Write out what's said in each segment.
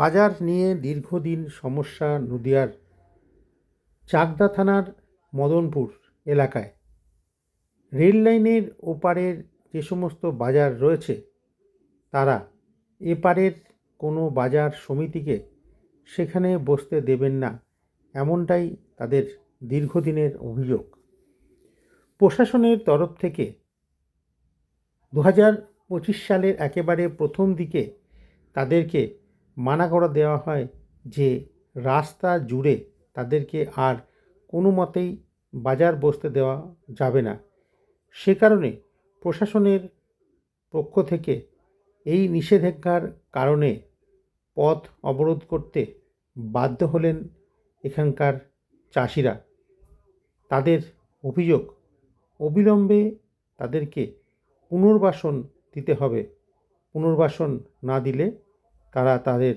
বাজার নিয়ে দীর্ঘদিন সমস্যা নদিয়ার চাকদা থানার মদনপুর এলাকায়। রেল লাইনের ওপারের যে সমস্ত বাজার রয়েছে, তারা এপারের কোনো বাজার সমিতিকে সেখানে বসতে দেবেন না, এমনটাই তাদের দীর্ঘদিনের অভিযোগ। প্রশাসনের তরফ থেকে দু হাজার পঁচিশ সালের একেবারে প্রথম দিকে তাদেরকে মানা করে দেওয়া হয় যে রাস্তা জুড়ে তাদেরকে আর কোনো মতেই বাজার বসতে দেওয়া যাবে না। সে কারণে প্রশাসনের পক্ষ থেকে এই নিষেধাজ্ঞার কারণে পথ অবরোধ করতে বাধ্য হলেন এখানকার চাষিরা। তাদের অভিযোগ, অবিলম্বে তাদেরকে পুনর্বাসন দিতে হবে। পুনর্বাসন না দিলে তারা তাদের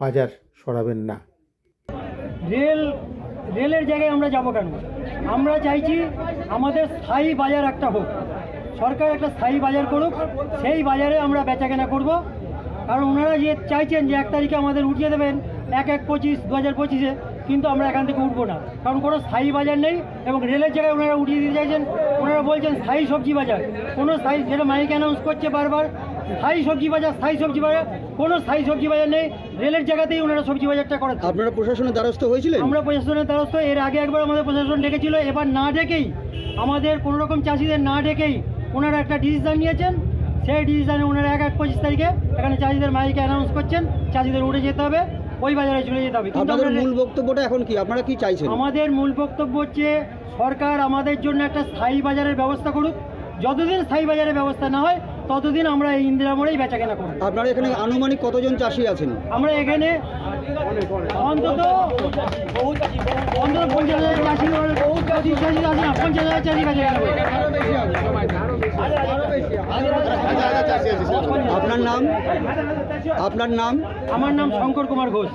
বাজার সরাবেন না। রেল, রেলের জায়গায় আমরা যাব কেন? আমরা চাইছি আমাদের স্থায়ী বাজার একটা হোক। সরকার একটা স্থায়ী বাজার করুক, সেই বাজারে আমরা বেচাকেনা করব। কারণ ওনারা যে চাইছেন যে এক তারিখে আমাদের উঠিয়ে দেবেন, এক এক পঁচিশ, দু হাজার পঁচিশে, কিন্তু আমরা এখান থেকে উঠবো না। কারণ কোনো স্থায়ী বাজার নেই এবং রেলের জায়গায় ওনারা উঠিয়ে দিতে চাইছেন, ওনারা বলছেন স্থায়ী সবজি বাজার। কোনো স্থায়ী, যেটা মাইক অ্যানাউন্স করছে বারবার স্থায়ী সবজি বাজার স্থায়ী সবজি বাজার কোনো স্থায়ী সবজি বাজার নেই। রেলের জায়গাতেই ওনারা সবজি বাজারটা করাচ্ছে আপনারা প্রশাসনের দ্বারস্থ হয়েছিলেন? আমরা প্রশাসনের দ্বারস্থ এর আগে একবার আমাদের প্রশাসন ডেকেছিল এবার না ডেকেই আমাদের কোনো রকম চাষিদের না ডেকেই ওনারা একটা ডিসিশন নিয়েছেন। সেই ডিসিশনে ওনারা এক এক পঁচিশ তারিখে এখানে চাষিদের মাইকে অ্যানাউন্স করছেন চাষিদের উঠে যেতে হবে ওই বাজারে চলে যেতে হবে। কিন্তু আপনাদের মূল বক্তব্যটা এখন কি? আপনারা কি চাইছেন? আমাদের মূল বক্তব্য হচ্ছে সরকার আমাদের জন্য একটা স্থায়ী বাজারের ব্যবস্থা করুক। যতদিন স্থায়ী বাজারের ব্যবস্থা না হয় ততদিন আমরা এই ইন্দিরা মোড়েই বেচা কেনা করব আপনারা এখানে আনুমানিক কতজন চাষি আছেন? আমরা এখানে অন্তত অন্তত পঞ্চাশ হাজার চাষি পঁচিশ চাষি আছে না পঞ্চাশ হাজার চাষি বেচা কেনা। আপনার নাম? আপনার নাম? আমার নাম শঙ্কর কুমার ঘোষ।